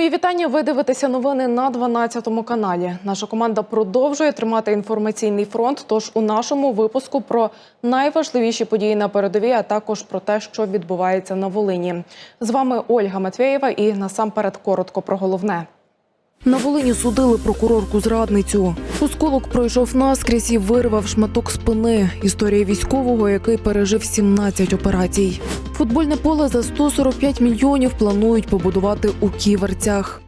Мої вітання. Ви дивитеся новини на 12 каналі. Наша команда продовжує тримати інформаційний фронт. Тож у нашому випуску про найважливіші події на передовій, а також про те, що відбувається на Волині. З вами Ольга Матвєєва і насамперед коротко про головне. На Волині судили прокурорку зрадницю. Осколок пройшов наскрізь і вирвав шматок спини. Історія військового, який пережив 17 операцій. Футбольне поле за 145 мільйонів планують побудувати у ківерцях.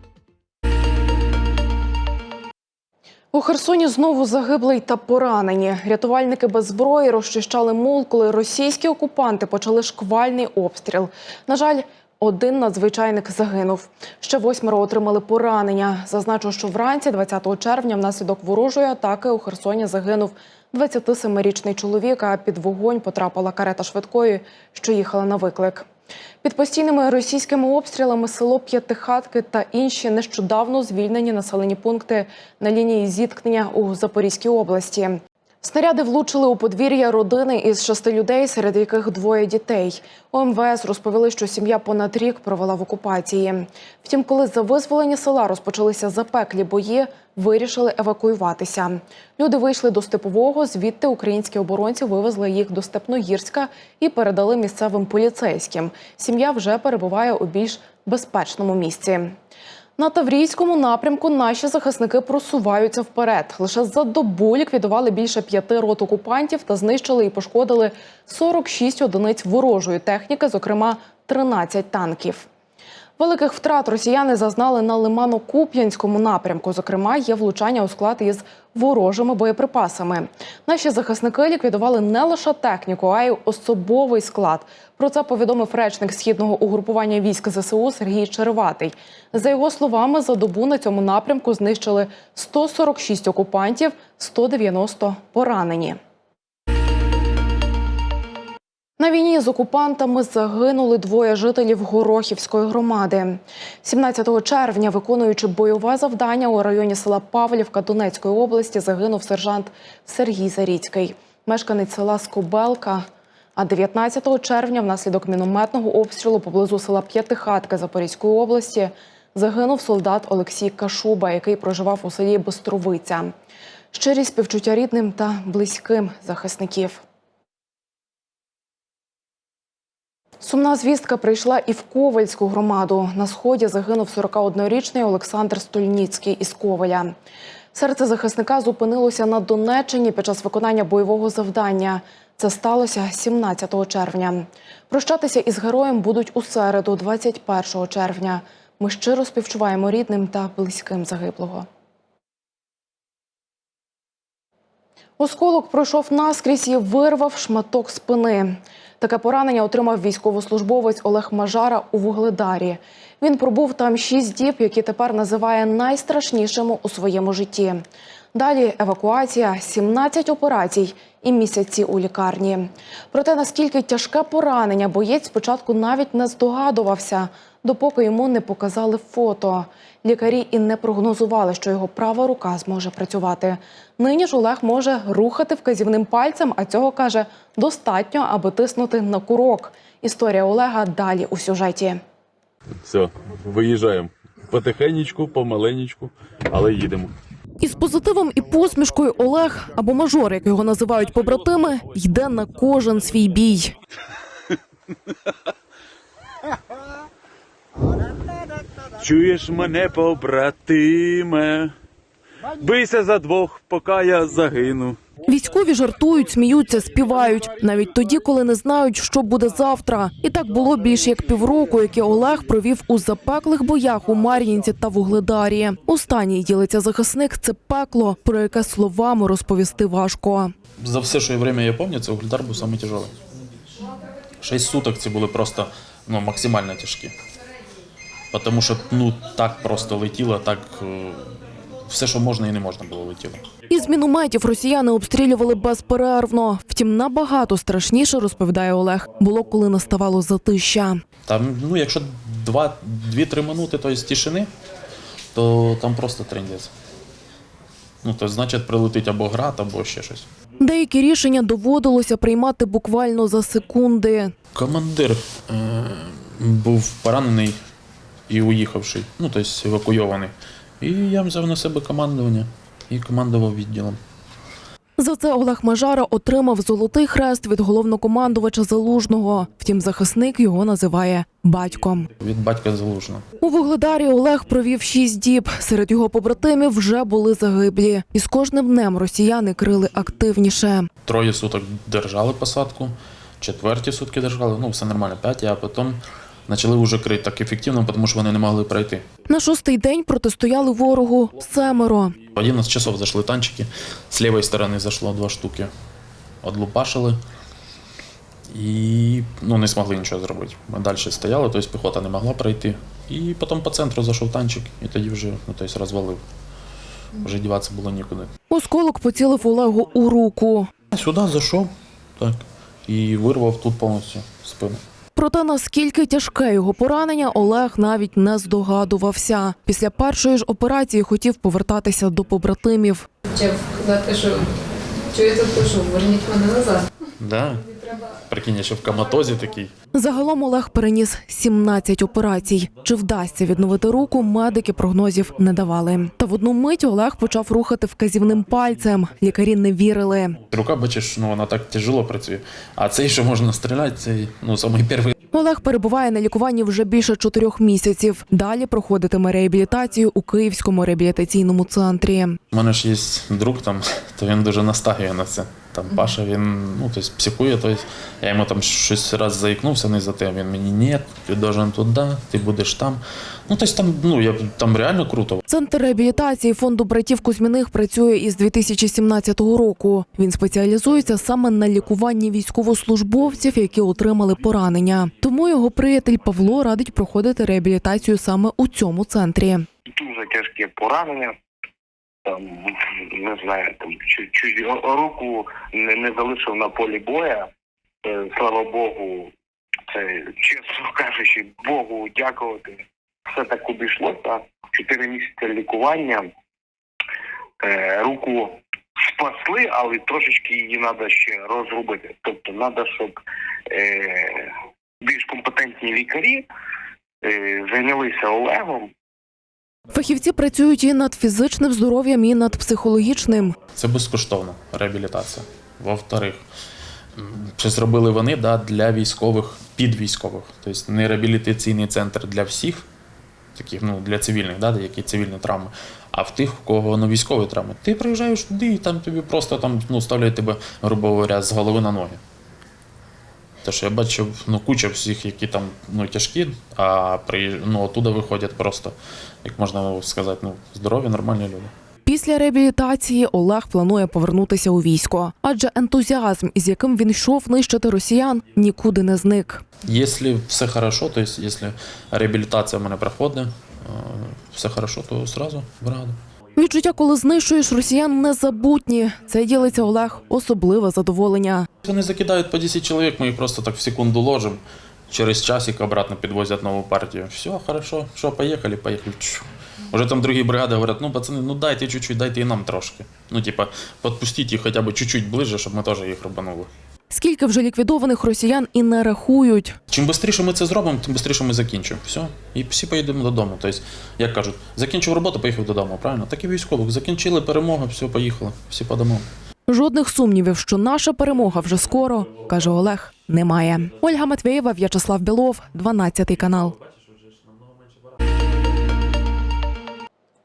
У Херсоні знову загиблий та поранені. Рятувальники без зброї розчищали мул, коли російські окупанти почали шквальний обстріл. На жаль, один надзвичайник загинув. Ще восьмеро отримали поранення. Зазначу, що вранці 20 червня внаслідок ворожої атаки у Херсоні загинув 27-річний чоловік, а під вогонь потрапила карета швидкої, що їхала на виклик. Під постійними російськими обстрілами село П'ятихатки та інші нещодавно звільнені населені пункти на лінії зіткнення у Запорізькій області. Снаряди влучили у подвір'я родини із шести людей, серед яких двоє дітей. У МВС розповіли, що сім'я понад рік провела в окупації. Втім, коли за визволення села розпочалися запеклі бої, вирішили евакуюватися. Люди вийшли до степового. Звідти українські оборонці вивезли їх до Степногірська і передали місцевим поліцейським. Сім'я вже перебуває у більш безпечному місці. На Таврійському напрямку наші захисники просуваються вперед. Лише за добу ліквідували більше п'яти рот окупантів та знищили і пошкодили 46 одиниць ворожої техніки, зокрема 13 танків. Великих втрат росіяни зазнали на Лимано-Куп'янському напрямку. Зокрема, є влучання у склад із ворожими боєприпасами. Наші захисники ліквідували не лише техніку, а й особовий склад. Про це повідомив речник східного угрупування військ ЗСУ Сергій Череватий. За його словами, за добу на цьому напрямку знищили 146 окупантів, 190 поранені. На війні з окупантами загинули двоє жителів Горохівської громади. 17 червня, виконуючи бойове завдання у районі села Павлівка Донецької області, загинув сержант Сергій Заріцький, мешканець села Скобелка. А 19 червня, внаслідок мінометного обстрілу поблизу села П'ятихатка Запорізької області, загинув солдат Олексій Кашуба, який проживав у селі Бистровиця. Щирі співчуття рідним та близьким захисників. Сумна звістка прийшла і в Ковальську громаду. На сході загинув 41-річний Олександр Стольніцький із Коваля. Серце захисника зупинилося на Донеччині під час виконання бойового завдання. Це сталося 17 червня. Прощатися із героєм будуть у середу, 21 червня. Ми щиро співчуваємо рідним та близьким загиблого. Осколок пройшов наскрізь і вирвав шматок спини. Таке поранення отримав військовослужбовець Олег Мажара у Вугледарі. Він пробув там шість діб, які тепер називає найстрашнішими у своєму житті. Далі евакуація, 17 операцій і місяці у лікарні. Проте наскільки тяжке поранення, боєць спочатку навіть не здогадувався, допоки йому не показали фото. Лікарі і не прогнозували, що його права рука зможе працювати. Нині ж Олег може рухати вказівним пальцем, а цього каже достатньо, аби тиснути на курок. Історія Олега далі у сюжеті. Все, виїжджаємо. Потихенечку, помаленечку, але їдемо. Із позитивом і посмішкою Олег або мажор, як його називають побратими, йде на кожен свій бій. Чуєш мене, побратиме? Бийся за двох, поки я загину. Військові жартують, сміються, співають навіть тоді, коли не знають, що буде завтра. І так було більше як півроку, яке Олег провів у запеклих боях у Мар'їнці та Вугледарі. Останній ділиться захисник. Це пекло, про яке словами розповісти важко. За все, що я время я пам'ятаю, це угледар був самий тяжелий. Шість суток ці були просто ну, максимально тяжкі. Тому що ну, так просто летіло, так е, все, що можна і не можна було летіло. Із мінометів росіяни обстрілювали безперервно. Втім, набагато страшніше розповідає Олег. Було коли наставало затища. Там, ну, якщо 2-3 минути то есть, тишини, то там просто трендець. Ну, то значить прилетить або град, або ще щось. Деякі рішення доводилося приймати буквально за секунди. Командир е, був поранений і уїхавший, ну тобто евакуйований. І я взяв на себе командування і командував відділом. За це Олег Мажара отримав золотий хрест від головнокомандувача Залужного. Втім, захисник його називає батьком. Від батька залужно. У Вугледарі Олег провів шість діб. Серед його побратимів вже були загиблі. І з кожним днем росіяни крили активніше. Троє суток держали посадку, четверті сутки держали, ну все нормально, п'яті, а потім почали вже крити так ефективно, тому що вони не могли пройти. На шостий день протистояли ворогу семеро. В 11 часов зайшли танчики, з лівої сторони зайшло два штуки. Одлупашили і ну, не змогли нічого зробити. Ми далі стояли, тобто піхота не могла пройти. І потім по центру зайшов танчик і тоді вже ну, тобто розвалив. Вже діватися було нікуди. Осколок поцілив Олегу у руку. Сюди зайшов, так, і вирвав тут повністю спину. Проте наскільки тяжке його поранення, Олег навіть не здогадувався. Після першої ж операції хотів повертатися до побратимів. Почав казати, що чуєте, прошу, верніть мене назад. Да. Прикинь, я ще в коматозі такий. Загалом Олег переніс 17 операцій. Чи вдасться відновити руку, медики прогнозів не давали. Та в одну мить Олег почав рухати вказівним пальцем. Лікарі не вірили. Рука, бачиш, ну вона так тяжело працює. А цей, що можна стріляти, цей ну самий перший. Олег перебуває на лікуванні вже більше чотирьох місяців. Далі проходитиме реабілітацію у Київському реабілітаційному центрі. У мене ж є друг там, то він дуже настагує на це. Там Паша, він ну, тобто, психує, тобто, я йому там щось раз заїкнувся не за те. Він мені ні, ти должен туди, ти будеш там. Ну, тобто там, ну, я, там реально круто. Центр реабілітації фонду братів Кузьміних працює із 2017 року. Він спеціалізується саме на лікуванні військовослужбовців, які отримали поранення. Тому його приятель Павло радить проходити реабілітацію саме у цьому центрі. дуже тяжкі поранення. Там не знаю, там чуть-чуть руку не, не залишив на полі боя. Е, Слава Богу, це чесно кажучи, Богу дякувати. Все так обійшлося. Чотири місяці лікування. Е, руку спасли, але трошечки її треба ще розробити. Тобто треба, щоб е, більш компетентні лікарі зайнялися Олегом. Фахівці працюють і над фізичним здоров'ям, і над психологічним. Це безкоштовна реабілітація. Во-вторых, це зробили вони да, для військових, під військових. Тобто не реабілітаційний центр для всіх, таких, ну, для цивільних, да, які цивільні травми, а в тих, у кого ну, військові травми. Ти приїжджаєш туди і там тобі просто там, ну, ставлять тебе, грубо говоря, з голови на ноги. Тож я бачив ну, куча всіх, які там ну, тяжкі, а при, ну, оттуда виходять просто, як можна сказати, ну, здорові, нормальні люди. Після реабілітації Олег планує повернутися у військо, адже ентузіазм, із яким він йшов нищити росіян, нікуди не зник. Если все хорошо, то есть если реабілітація в мене проходить, е, все хорошо, то сразу в раду. Відчуття, коли знищуєш росіян, незабутні. Це ділиться Олег особливе задоволення. Вони закидають по 10 чоловік, ми їх просто так в секунду ложимо. Через часик обратно підвозять нову партію. Все, хорошо, що, поїхали, поїхали. Уже там другі бригади говорять, ну пацани, ну дайте чуть-чуть, дайте і нам трошки. Ну, типа, підпустіть їх хоча б чуть-чуть ближче, щоб ми теж їх рубанули. Скільки вже ліквідованих росіян і не рахують. Чим швидше ми це зробимо, тим швидше ми закінчимо. Все. І всі поїдемо додому. Тобто, як кажуть, закінчив роботу, поїхав додому, правильно? Так і військових. Закінчили перемогу, все, поїхали. Всі по домам. Жодних сумнівів, що наша перемога вже скоро, каже Олег, немає. Ольга Матвєєва, В'ячеслав Білов, 12 канал.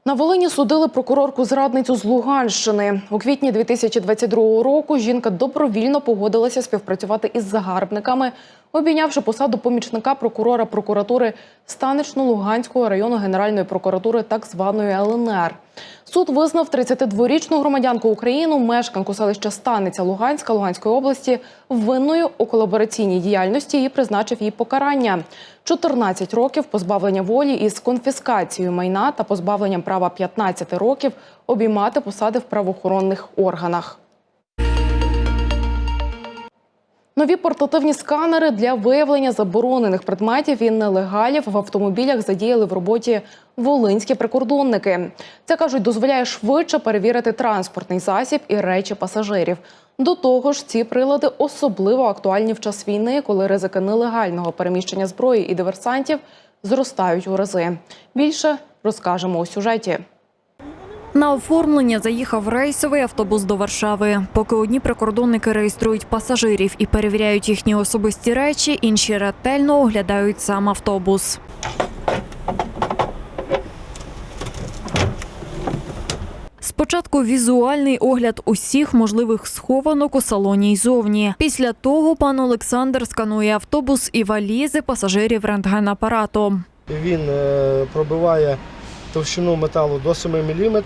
На Волині судили прокурорку зрадницю з Луганщини. У квітні 2022 року жінка добровільно погодилася співпрацювати із загарбниками, обійнявши посаду помічника прокурора прокуратури Станично-Луганського району Генеральної прокуратури так званої ЛНР. Суд визнав 32-річну громадянку України, мешканку селища Станиця Луганська Луганської області, винною у колабораційній діяльності і призначив їй покарання 14 років позбавлення волі із конфіскацією майна та позбавленням права 15 років обіймати посади в правоохоронних органах. Нові портативні сканери для виявлення заборонених предметів і нелегалів в автомобілях задіяли в роботі волинські прикордонники. Це кажуть, дозволяє швидше перевірити транспортний засіб і речі пасажирів. До того ж, ці прилади особливо актуальні в час війни, коли ризики нелегального переміщення зброї і диверсантів зростають у рази. Більше розкажемо у сюжеті. На оформлення заїхав рейсовий автобус до Варшави. Поки одні прикордонники реєструють пасажирів і перевіряють їхні особисті речі, інші ретельно оглядають сам автобус. Спочатку візуальний огляд усіх можливих схованок у салоні й зовні. Після того пан Олександр сканує автобус і валізи пасажирів рентгенапаратом. Він е, пробиває товщину металу до 7 мм.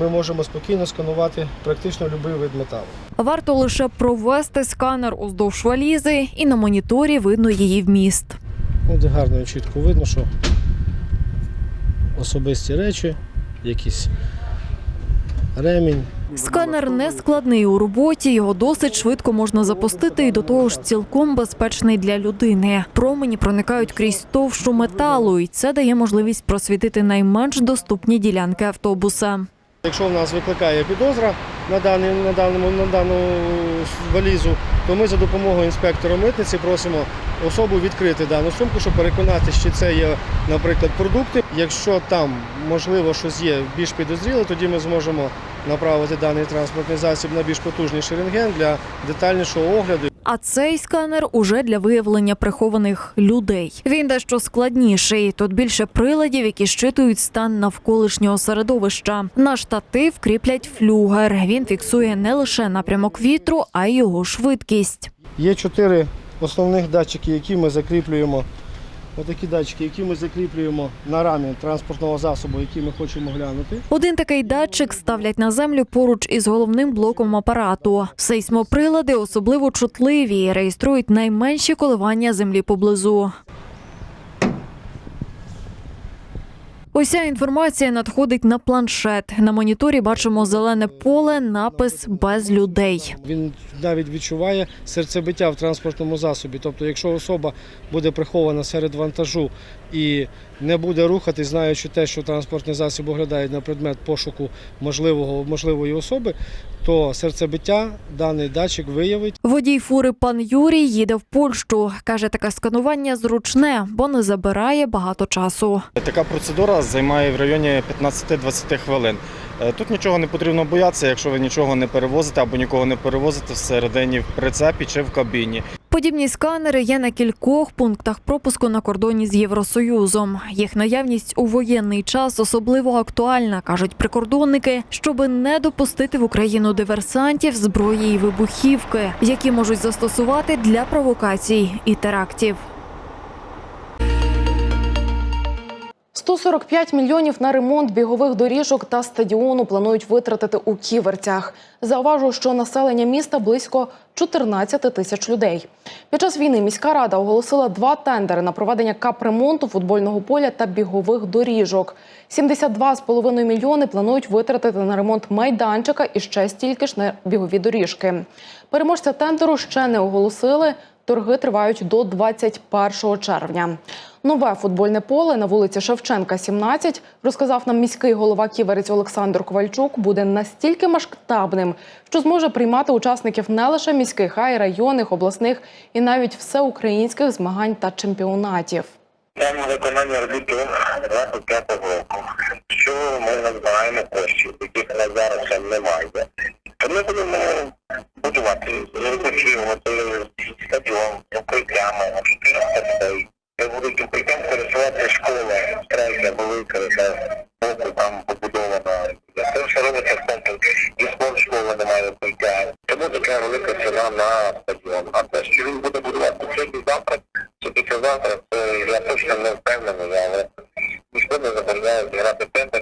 Ми можемо спокійно сканувати практично будь-який вид металу. Варто лише провести сканер уздовж валізи, і на моніторі видно її вміст. От гарно і чітко видно, що особисті речі, якісь ремінь. Сканер не складний у роботі, його досить швидко можна запустити і до того ж цілком безпечний для людини. Промені проникають крізь товщу металу, і це дає можливість просвітити найменш доступні ділянки автобуса. Якщо в нас викликає підозра на, даний, на, даному, на дану валізу, то ми за допомогою інспектора митниці просимо особу відкрити дану сумку, щоб переконатися, чи це є, наприклад, продукти. Якщо там можливо щось є більш підозріле, тоді ми зможемо направити даний транспортний засіб на більш потужніший рентген для детальнішого огляду. А цей сканер уже для виявлення прихованих людей. Він дещо складніший. Тут більше приладів, які щитують стан навколишнього середовища. На штатив кріплять флюгер. Він фіксує не лише напрямок вітру, а й його швидкість. Є чотири основних датчики, які ми закріплюємо. Отакі датчики, які ми закріплюємо на рамі транспортного засобу, який ми хочемо глянути. Один такий датчик ставлять на землю поруч із головним блоком апарату. Сейсмоприлади особливо чутливі реєструють найменші коливання землі поблизу. Уся інформація надходить на планшет. На моніторі бачимо зелене поле, напис без людей. Він навіть відчуває серцебиття в транспортному засобі. Тобто, якщо особа буде прихована серед вантажу і не буде рухатись, знаючи те, що транспортний засіб оглядає на предмет пошуку можливого можливої особи, то серцебиття даний датчик виявить. Водій фури пан Юрій їде в Польщу. Каже, таке сканування зручне, бо не забирає багато часу. Така процедура займає в районі 15-20 хвилин. Е, Тут нічого не потрібно боятися, якщо ви нічого не перевозите або нікого не перевозите всередині в прицепі чи в кабіні. Подібні сканери є на кількох пунктах пропуску на кордоні з Євросоюзом. Їх наявність у воєнний час особливо актуальна, кажуть прикордонники, щоби не допустити в Україну диверсантів, зброї і вибухівки, які можуть застосувати для провокацій і терактів. 145 мільйонів на ремонт бігових доріжок та стадіону планують витратити у ківерцях. Зауважу, що населення міста близько 14 тисяч людей. Під час війни міська рада оголосила два тендери на проведення капремонту футбольного поля та бігових доріжок. 72,5 мільйони планують витратити на ремонт майданчика і ще стільки ж на бігові доріжки. Переможця тендеру ще не оголосили. Торги тривають до 21 червня. Нове футбольне поле на вулиці Шевченка, 17, розказав нам міський голова Ківерець Олександр Ковальчук, буде настільки масштабним, що зможе приймати учасників не лише міських, а й районних, обласних і навіть всеукраїнських змагань та чемпіонатів. Там виконання робіт до 25-го року. Що ми називаємо коштів, яких на зараз немає. То ми будемо будувати, розбудовувати стадіон, укриттями, 400 людей. Де будуть укриттям користувати школи, третя велика, яка боку там побудована. Це все робиться в центрі. І спорт школи немає укриття. Тому така велика ціна на стадіон. А те, що він буде будувати сьогодні завтра, чи післязавтра, це я точно не впевнений, але ніхто не забороняє зіграти гроші.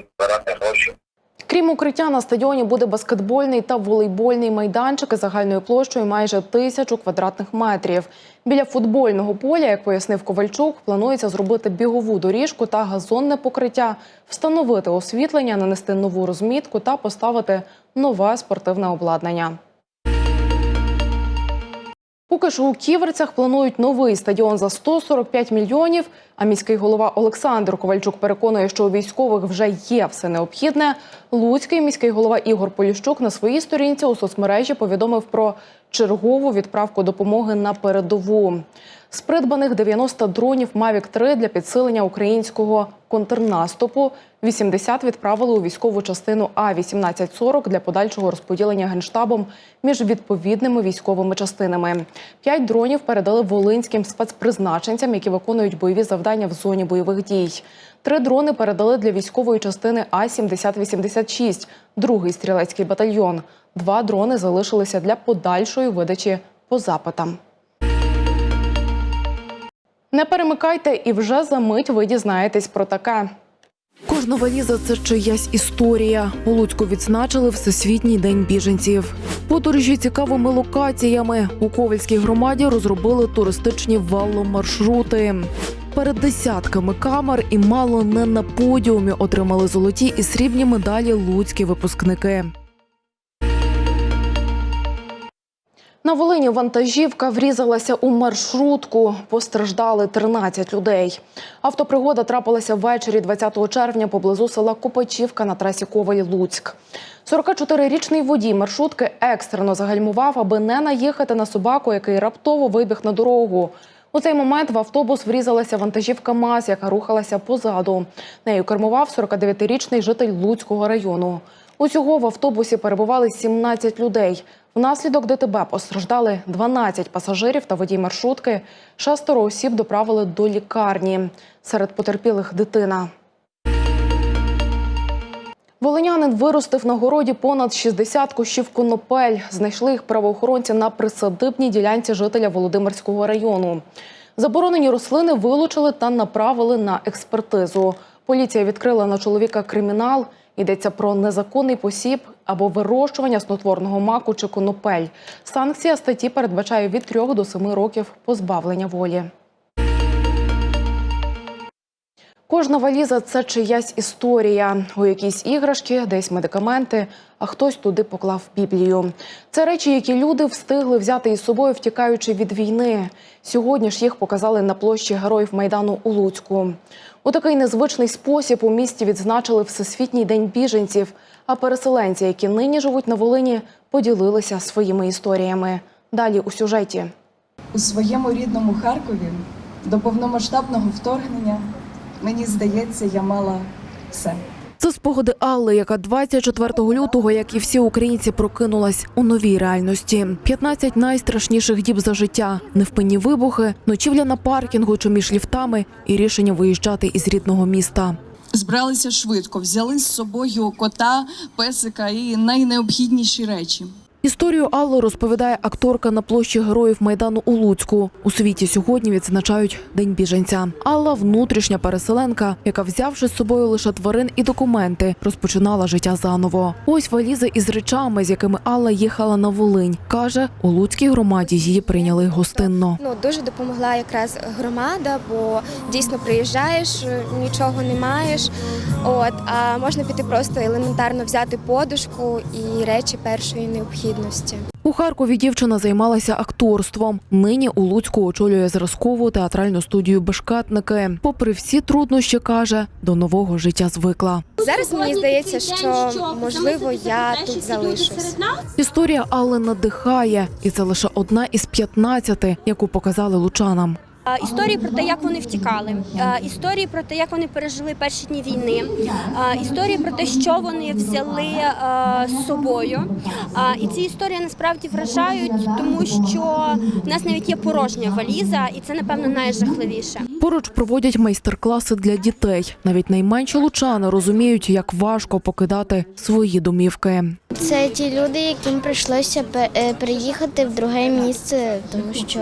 Крім укриття, на стадіоні буде баскетбольний та волейбольний майданчики загальною площею майже тисячу квадратних метрів. Біля футбольного поля, як пояснив Ковальчук, планується зробити бігову доріжку та газонне покриття, встановити освітлення, нанести нову розмітку та поставити нове спортивне обладнання. Поки ж у Ківерцях планують новий стадіон за 145 мільйонів. А міський голова Олександр Ковальчук переконує, що у військових вже є все необхідне. Луцький міський голова Ігор Поліщук на своїй сторінці у соцмережі повідомив про чергову відправку допомоги на передову. З придбаних 90 дронів Mavic 3 для підсилення українського контрнаступу 80 відправили у військову частину А-1840 для подальшого розподілення генштабом між відповідними військовими частинами. П'ять дронів передали волинським спецпризначенцям, які виконують бойові завдання в зоні бойових дій. Три дрони передали для військової частини А-7086, другий стрілецький батальйон. Два дрони залишилися для подальшої видачі по запитам. Не перемикайте і вже за мить ви дізнаєтесь про таке. Кожна валіза це чиясь історія. У Луцьку відзначили Всесвітній день біженців. Подорожі цікавими локаціями у Ковальській громаді розробили туристичні веломаршрути. Перед десятками камер і мало не на подіумі отримали золоті і срібні медалі луцькі випускники. На Волині вантажівка врізалася у маршрутку. Постраждали 13 людей. Автопригода трапилася ввечері 20 червня поблизу села Копачівка на трасі Коваль-Луцьк. 44-річний водій маршрутки екстрено загальмував, аби не наїхати на собаку, який раптово вибіг на дорогу. У цей момент в автобус врізалася вантажівка МАЗ, яка рухалася позаду. Нею кермував 49-річний житель Луцького району. Усього в автобусі перебували 17 людей. Внаслідок ДТБ постраждали 12 пасажирів та водій маршрутки. Шестеро осіб доправили до лікарні. Серед потерпілих дитина. Волинянин виростив на городі понад 60 кущів конопель. Знайшли їх правоохоронці на присадибній ділянці жителя Володимирського району. Заборонені рослини вилучили та направили на експертизу. Поліція відкрила на чоловіка кримінал. Йдеться про незаконний посіб або вирощування снотворного маку чи конопель. Санкція статті передбачає від 3 до 7 років позбавлення волі. Кожна валіза це чиясь історія. У якісь іграшки, десь медикаменти, а хтось туди поклав Біблію. Це речі, які люди встигли взяти із собою, втікаючи від війни. Сьогодні ж їх показали на площі героїв майдану у Луцьку. У такий незвичний спосіб у місті відзначили Всесвітній день біженців. А переселенці, які нині живуть на Волині, поділилися своїми історіями. Далі у сюжеті. У своєму рідному Харкові до повномасштабного вторгнення, мені здається, я мала все. Це спогади Алли, яка 24 лютого, як і всі українці, прокинулась у новій реальності. 15 найстрашніших діб за життя, невпинні вибухи, ночівля на паркінгу чи між ліфтами і рішення виїжджати із рідного міста. Збралися швидко, взяли з собою кота, песика і найнеобхідніші речі. Історію Алли розповідає акторка на площі героїв майдану у Луцьку. У світі сьогодні відзначають День біженця. Алла внутрішня переселенка, яка, взявши з собою лише тварин і документи, розпочинала життя заново. Ось валізи із речами, з якими Алла їхала на Волинь. каже, у Луцькій громаді її прийняли гостинно. Ну дуже допомогла якраз громада, бо дійсно приїжджаєш, нічого не маєш. От а можна піти просто елементарно взяти подушку і речі першої необхідності. У Харкові дівчина займалася акторством. Нині у Луцьку очолює зразкову театральну студію Бешкатники. Попри всі труднощі, каже, до нового життя звикла. Зараз мені здається, що можливо я тут залишусь. Історія Алли надихає, і це лише одна із 15, яку показали лучанам. Історії про те, як вони втікали, історії про те, як вони пережили перші дні війни, історії про те, що вони взяли з собою. І ці історії насправді вражають, тому що в нас навіть є порожня валіза, і це напевно найжахливіше. Поруч проводять майстер-класи для дітей. Навіть найменші лучани розуміють, як важко покидати свої домівки. Це ті люди, яким прийшлося е, в друге місце, тому що,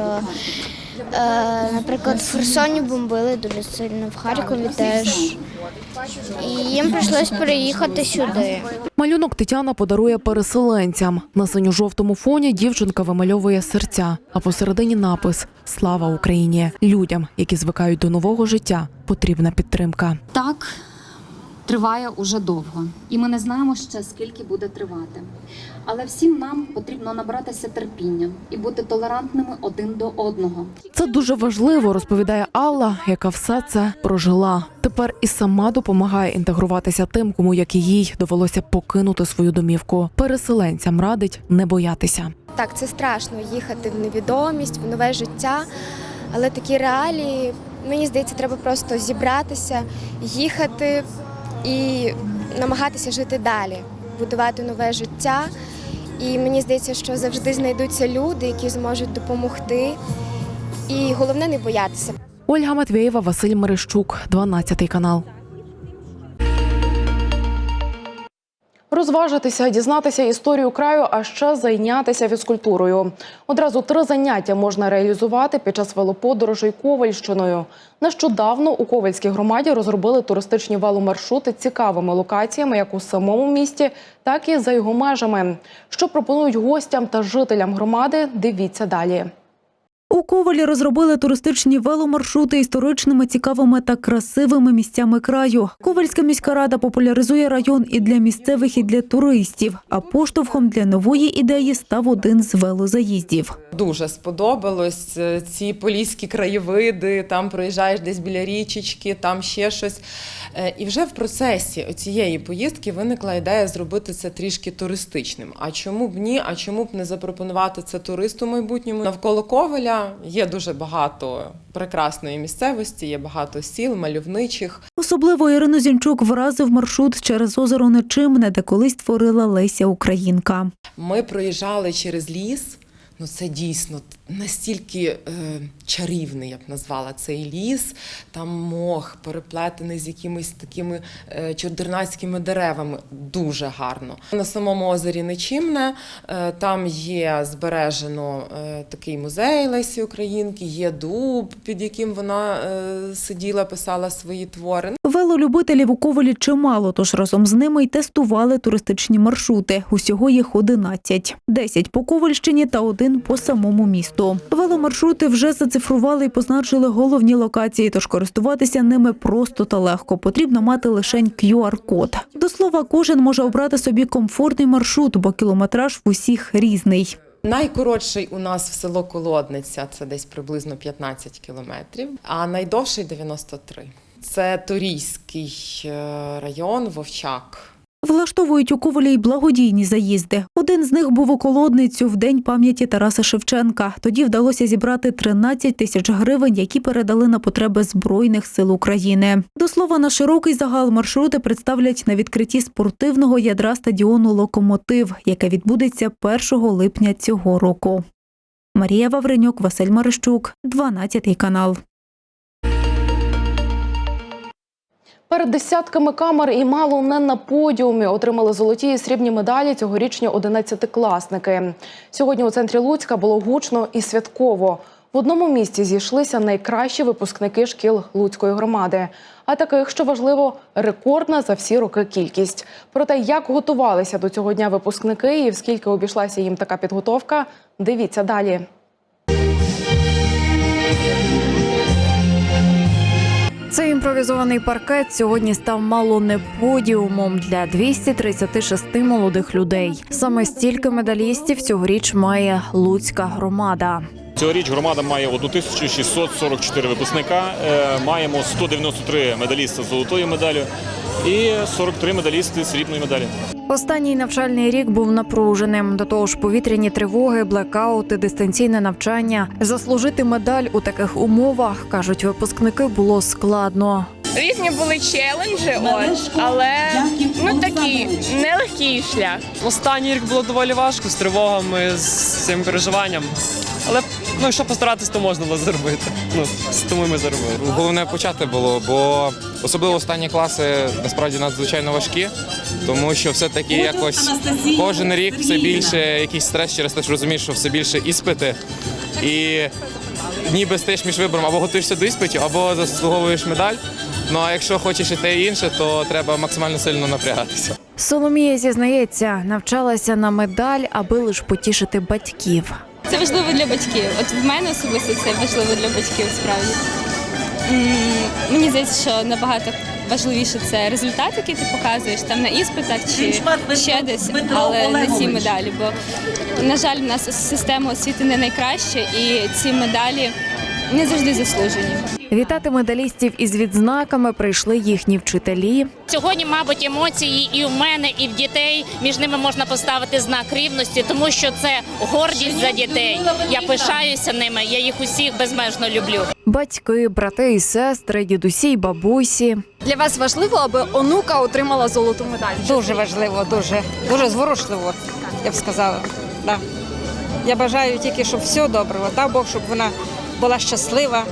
наприклад, в Херсоні бомбили дуже сильно, в Харкові теж. І їм прийшлось переїхати сюди. Малюнок Тетяна подарує переселенцям. На синьо-жовтому фоні дівчинка вимальовує серця, а посередині напис Слава Україні! Людям, які звикають до нового життя, потрібна підтримка. Так, триває уже довго, і ми не знаємо ще скільки буде тривати. Але всім нам потрібно набратися терпіння і бути толерантними один до одного. Це дуже важливо, розповідає Алла, яка все це прожила. Тепер і сама допомагає інтегруватися тим, кому як і їй довелося покинути свою домівку. Переселенцям радить не боятися. Так, це страшно їхати в невідомість, в нове життя, але такі реалії, мені здається, треба просто зібратися, їхати і намагатися жити далі, будувати нове життя. І мені здається, що завжди знайдуться люди, які зможуть допомогти. І головне не боятися. Ольга Матвєєва, Василь Мерещук, 12 канал. Розважитися, дізнатися історію краю, а ще зайнятися фізкультурою. Одразу три заняття можна реалізувати під час велоподорожей Ковальщиною. Нещодавно у Ковальській громаді розробили туристичні веломаршрути цікавими локаціями як у самому місті, так і за його межами. Що пропонують гостям та жителям громади, дивіться далі. У Ковалі розробили туристичні веломаршрути історичними, цікавими та красивими місцями краю. Ковальська міська рада популяризує район і для місцевих, і для туристів. А поштовхом для нової ідеї став один з велозаїздів. Дуже сподобалось е, ці поліські краєвиди. Там проїжджаєш десь біля річечки, там ще щось. Е, І вже в процесі цієї поїздки виникла ідея зробити це трішки туристичним. А чому б ні? А чому б не запропонувати це туристу майбутньому? Навколо Є дуже багато прекрасної місцевості, є багато сіл, мальовничих. Особливо Ірину Зінчук вразив маршрут через озеро Нечимне, де колись творила Леся Українка. Ми проїжджали через ліс. Ну, це дійсно настільки е, чарівний, я б назвала цей ліс. Там мох переплетений з якимись такими е, чордернацькими деревами. Дуже гарно. На самому озері Нечимне е, там є збережено е, такий музей Лесі Українки, є дуб, під яким вона е, сиділа, писала свої твори. Велолюбителів у Ковалі чимало, тож разом з ними й тестували туристичні маршрути. Усього їх 11. 10 по Ковальщині та один по самому місту. Веломаршрути вже зацифрували і позначили головні локації, тож користуватися ними просто та легко. Потрібно мати лише QR-код. До слова, кожен може обрати собі комфортний маршрут, бо кілометраж в усіх різний. Найкоротший у нас в село Колодниця це десь приблизно 15 кілометрів, а найдовший 93. Це Торійський е, район, Вовчак. Влаштовують у Ковалі й благодійні заїзди. Один з них був у колодницю в день пам'яті Тараса Шевченка. Тоді вдалося зібрати 13 тисяч гривень, які передали на потреби збройних сил України. До слова, на широкий загал маршрути представлять на відкритті спортивного ядра стадіону Локомотив, яке відбудеться 1 липня цього року. Марія Вавренюк, Василь Марищук, 12 канал. Перед десятками камер і мало не на подіумі отримали золоті і срібні медалі цьогорічні одинадцятикласники. Сьогодні у центрі Луцька було гучно і святково. В одному місці зійшлися найкращі випускники шкіл Луцької громади. А таких, що важливо, рекордна за всі роки кількість. Про те, як готувалися до цього дня випускники і в скільки обійшлася їм така підготовка, дивіться далі. Імпровізований паркет сьогодні став мало не подіумом для 236 молодих людей. Саме стільки медалістів цьогоріч має Луцька громада. Цьогоріч громада має 1644 випускника. Е, Маємо 193 медаліста з золотою медаллю і 43 медалісти срібної медалі. Останній навчальний рік був напруженим. До того ж, повітряні тривоги, блекаути, дистанційне навчання. Заслужити медаль у таких умовах кажуть випускники було складно. Різні були челенджі, от, але ну такий нелегкий шлях. Останній рік було доволі важко з тривогами, з цим переживанням. Але ну, якщо постаратись, то можна було зробити. Ну, тому ми зробили. Головне почати було, бо особливо останні класи насправді надзвичайно важкі, тому що все-таки якось кожен рік все більше якийсь стрес через те, що розумієш, що все більше іспити. І ніби стаєш між вибором або готуєшся до іспитів, або заслуговуєш медаль. Ну а якщо хочеш і те і інше, то треба максимально сильно напрягатися. Соломія зізнається, навчалася на медаль, аби лише потішити батьків. Це важливо для батьків. От в мене особисто це важливо для батьків справді. Мені здається, що набагато найважливіше це результат, який ти показуєш там на іспитах чи ще десь, але не ці медалі. Бо, на жаль, в нас система освіти не найкраща, і ці медалі не завжди заслужені. Вітати медалістів із відзнаками прийшли їхні вчителі. Сьогодні, мабуть, емоції і в мене, і в дітей. Між ними можна поставити знак рівності, тому що це гордість за дітей. Я пишаюся ними. Я їх усіх безмежно люблю. Батьки, брати і сестри, дідусі й бабусі. Для вас важливо, аби онука отримала золоту медаль? Дуже важливо, дуже, дуже зворушливо, я б сказала. Да. Я бажаю тільки, щоб все добре. Дай Бог, щоб вона була щаслива.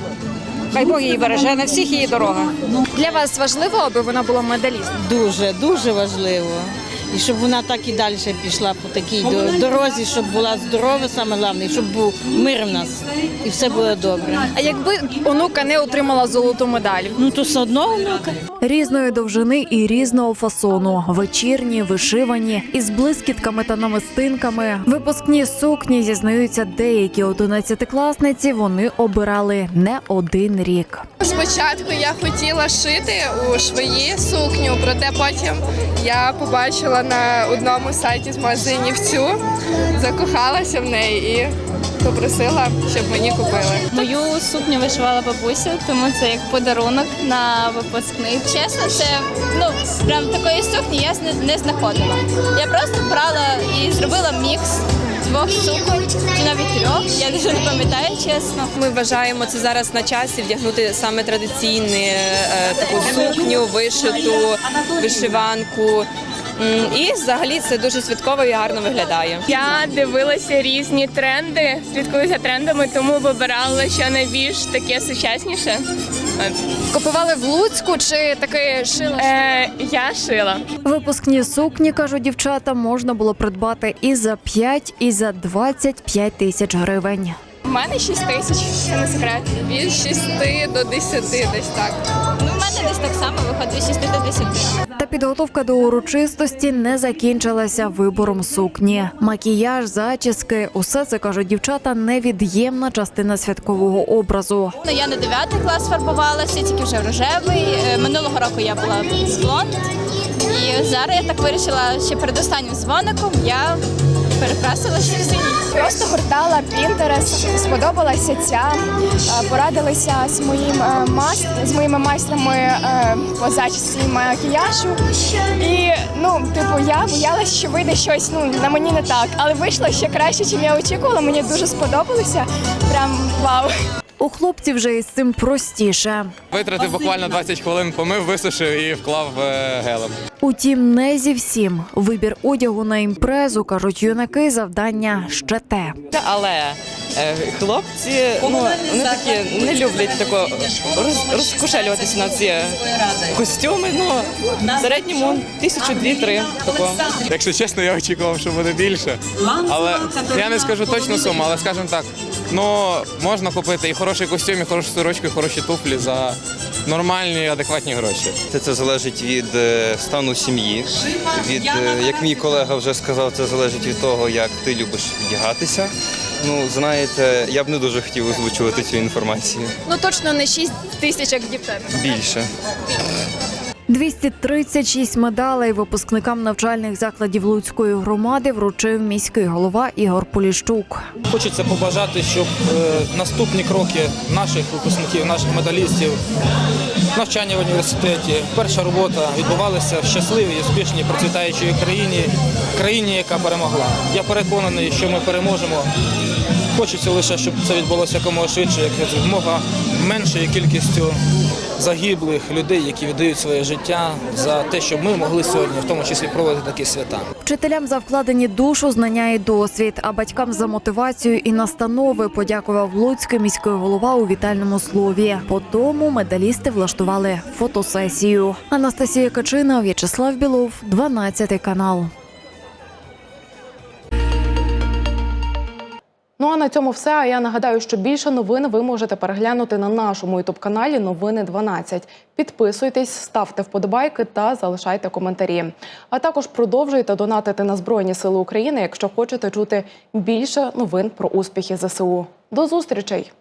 Хай Бог її береже на всіх її дорогах. Для вас важливо, аби вона була медалістом? Дуже, дуже важливо. І щоб вона так і далі пішла по такій до- дорозі, щоб була здорова, саме головне, щоб був мир в нас. І все було добре. А якби онука не отримала золоту медаль? Ну то все одно онука. Різної довжини і різного фасону, вечірні, вишивані, із блискітками та намистинками. Випускні сукні зізнаються деякі одинадцятикласниці. Вони обирали не один рік. Спочатку я хотіла шити у швої сукню, проте потім я побачила на одному сайті з магазинів цю, закохалася в неї і попросила, щоб мені купили. Мою сукню вишивала бабуся, тому це як подарунок на випускний. Чесно, це ну прям такої сукні я не, не знаходила. Я просто брала і зробила мікс двох суконь чи навіть трьох. Я дуже не пам'ятаю, чесно. Ми вважаємо це зараз на часі вдягнути саме традиційну е, таку сукню, вишиту, вишиванку. І взагалі це дуже святково і гарно виглядає. Я дивилася різні тренди, слідкую за трендами, тому вибирала що найбільш таке сучасніше. Купували в Луцьку чи таки шила? Е, я шила. Випускні сукні, кажуть дівчата, можна було придбати і за 5, і за 25 тисяч гривень. У мене 6 тисяч, це не секрет. Від 6 до 10 десь так. Ну, в мене десь так само виходить від 6 до 10. Та підготовка до урочистості не закінчилася вибором сукні. Макіяж, зачіски усе це кажуть дівчата невід'ємна частина святкового образу. Ну, я на 9 клас фарбувалася, тільки вже в рожевий. Е, Минулого року я була блонд. І зараз я так вирішила, ще перед останнім дзвоником я перекрасилася в синій. Просто гортала Pinterest, сподобалася ця, е, порадилася з моїм е, мас- з моїми майстрами е, по зачісці макіяжу. І ну, типу, я боялася, що вийде щось ну на мені не так, але вийшло ще краще, ніж я очікувала. Мені дуже сподобалося. Прям вау. У хлопців вже із цим простіше. Витратив буквально 20 хвилин, помив, висушив і вклав гелем. Утім, не зі всім. Вибір одягу на імпрезу кажуть юнаки, завдання ще те. Але е, хлопці ну, вони такі не люблять тако роз, розкошелюватися на ці костюми. Ну, в середньому тисячу дві-три такого. Якщо чесно, я очікував, що буде більше. Але я не скажу точну суму, але скажімо так, ну можна купити і хороший костюм, і хорошу сорочку, і хороші туфлі за нормальні, адекватні гроші. Це, це залежить від е, стану сім'ї. Від, е, як мій колега вже сказав, це залежить від того, як ти любиш вдягатися. Ну, знаєте, я б не дуже хотів озвучувати цю інформацію. Ну точно не 6 тисяч, як дівчата. Більше. 236 медалей випускникам навчальних закладів Луцької громади вручив міський голова Ігор Поліщук. Хочеться побажати, щоб е, наступні кроки наших випускників, наших медалістів, навчання в університеті, перша робота відбувалися в щасливій, успішній, процвітаючій країні, країні, яка перемогла. Я переконаний, що ми переможемо. Хочеться лише, щоб це відбулося якомога швидше, як якомога меншою кількістю загиблих людей, які віддають своє життя за те, щоб ми могли сьогодні, в тому числі, проводити такі свята. Вчителям за вкладені душу, знання і досвід, а батькам за мотивацію і настанови подякував Луцький міський голова у вітальному слові. По тому медалісти влаштували фотосесію. Анастасія Качина, В'ячеслав Білов, 12 канал. Ну а на цьому все. А я нагадаю, що більше новин ви можете переглянути на нашому ютуб-каналі Новини 12. Підписуйтесь, ставте вподобайки та залишайте коментарі. А також продовжуйте донатити на Збройні Сили України, якщо хочете чути більше новин про успіхи ЗСУ. До зустрічей!